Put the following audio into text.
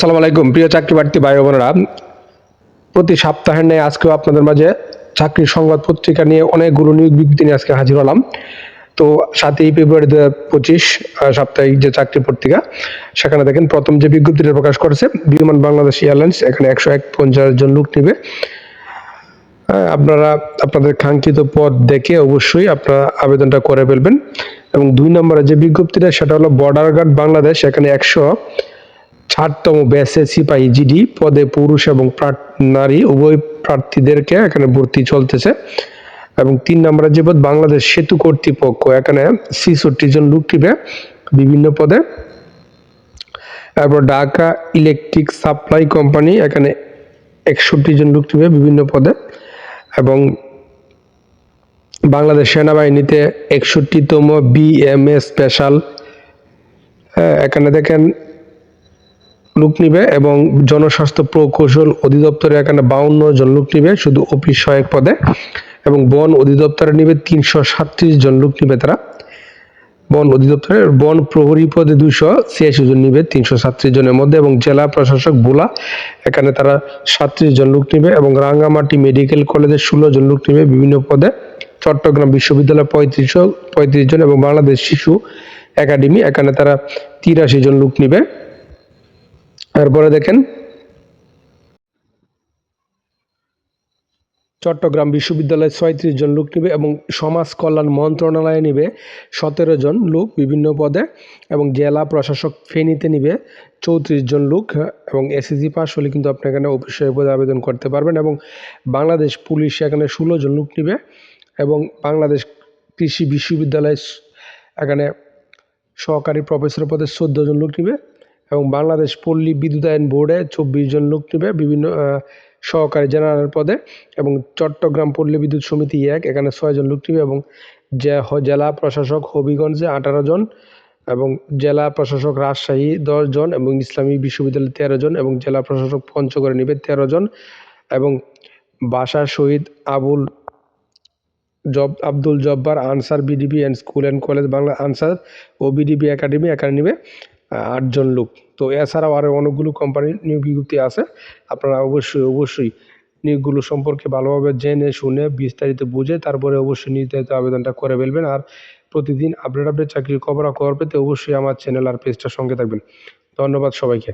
আসসালামু আলাইকুম। প্রিয় চাকরি প্রার্থী ভাই বোনেরা প্রতি সপ্তাহের ন্যায় আজকেও আপনাদের মাঝে চাকরির সংবাদ পত্রিকা নিয়ে অনেকগুলো নিয়োগ বিজ্ঞপ্তি নিয়ে আজকে হাজির হলাম। তো সাতই ফেব্রুয়ারি দু পঁচিশ সাপ্তাহিক যে চাকরি পত্রিকা সেখানে দেখেন প্রথম যে বিজ্ঞপ্তিটা প্রকাশ করেছে বিমান বাংলাদেশ এয়ারলাইন্স এখানে একশো এক পঞ্চাশ জন লোক নেবে। হ্যাঁ, আপনারা আপনাদের কাঙ্ক্ষিত পদ দেখে অবশ্যই আপনারা আবেদনটা করে ফেলবেন। এবং দুই নম্বরে যে বিজ্ঞপ্তিটা সেটা হলো বর্ডার গার্ড বাংলাদেশ এখানে একশো ষাটতম ব্যাচে সিপাহী জিডি পদে পুরুষ এবং নারী, উভয় প্রার্থীদেরকে এখানে ভর্তি চলতেছে। এবং তিন নম্বরে যে পদ, বাংলাদেশ সেতু কর্তৃপক্ষ। এখানে ছিষট্টি জন লোক বিভিন্ন পদে। তারপর ঢাকা ইলেকট্রিক সাপ্লাই কোম্পানি, এখানে একষট্টি জন লোক বিভিন্ন পদে। এবং বাংলাদেশ সেনাবাহিনীতে একষট্টিতম বিএমএস স্পেশাল। এখানে দেখেন লোক নিবে এবং জনস্বাস্থ্য প্রকৌশল অধিদপ্তরে এখানে বাউন্ন জন লোক নিবে, শুধু অফিস সহায়ক পদে। এবং বন অধিদপ্তরে নিবে তিনশো সাতত্রিশ জন লোক নিবে তারা। বন অধিদপ্তরে বন প্রহরী পদে দুশো ছিয়াশি জন নিবে, তিনশো সাতত্রিশ জনের মধ্যে। এবং জেলা প্রশাসক ভোলা এখানে তারা সাতত্রিশ জন লোক নিবে। এবং রাঙ্গামাটি মেডিকেল কলেজে ষোলো জন লোক নিবে বিভিন্ন পদে। চট্টগ্রাম বিশ্ববিদ্যালয় পঁয়ত্রিশশো পঁয়ত্রিশ জন এবং বাংলাদেশ শিশু একাডেমি, এখানে তারা তিরাশি জন লোক নিবে। এরপরে দেখেন। চট্টগ্রাম বিশ্ববিদ্যালয়ে ছয়ত্রিশ জন লোক নিবে এবং সমাজ কল্যাণ মন্ত্রণালয়ে নিবে সতেরো জন লোক বিভিন্ন পদে এবং জেলা প্রশাসক ফেনীতে নিবে চৌত্রিশ জন লোক হ্যাঁ, এবং এসএসসি পাস হলে কিন্তু আপনি এখানে অফিসের পদে আবেদন করতে পারবেন এবং বাংলাদেশ পুলিশ এখানে ষোলো জন লোক নিবে এবং বাংলাদেশ কৃষি বিশ্ববিদ্যালয় এখানে সহকারী প্রফেসর পদে চোদ্দ জন লোক নিবে। এবং বাংলাদেশ পল্লী বিদ্যুতায়ন বোর্ডে চব্বিশ জন লোক নিবে বিভিন্ন সহকারী জেনারেল পদে এবং চট্টগ্রাম পল্লী বিদ্যুৎ সমিতি এক এখানে ছয়জন লোক নিবে এবং জেলা প্রশাসক হবিগঞ্জে আঠারো জন এবং জেলা প্রশাসক রাজশাহী দশ জন এবং ইসলামী বিশ্ববিদ্যালয় তেরো জন এবং জেলা প্রশাসক পঞ্চগড়ে নিবে তেরো জন এবং বাসার শহীদ Abul job Abdul Jabbar Ansar VDP and school and college Bangla Ansar O VDP academy এখানে নিবে। আহ, আটজন লোক। তো এছাড়াও আরও অনেকগুলো কোম্পানির নিয়োগ বিজ্ঞপ্তি আছে। আপনারা অবশ্যই অবশ্যই নিয়োগগুলো সম্পর্কে ভালোভাবে জেনে, শুনে, বিস্তারিত বুঝে, তারপরে অবশ্যই নির্ধারিত আবেদনটা করে ফেলবেন। আর প্রতিদিন আপডেট আপডেট চাকরির খবর খবর পেতে অবশ্যই আমার চ্যানেল আর পেজটার সঙ্গে থাকবেন। ধন্যবাদ সবাইকে।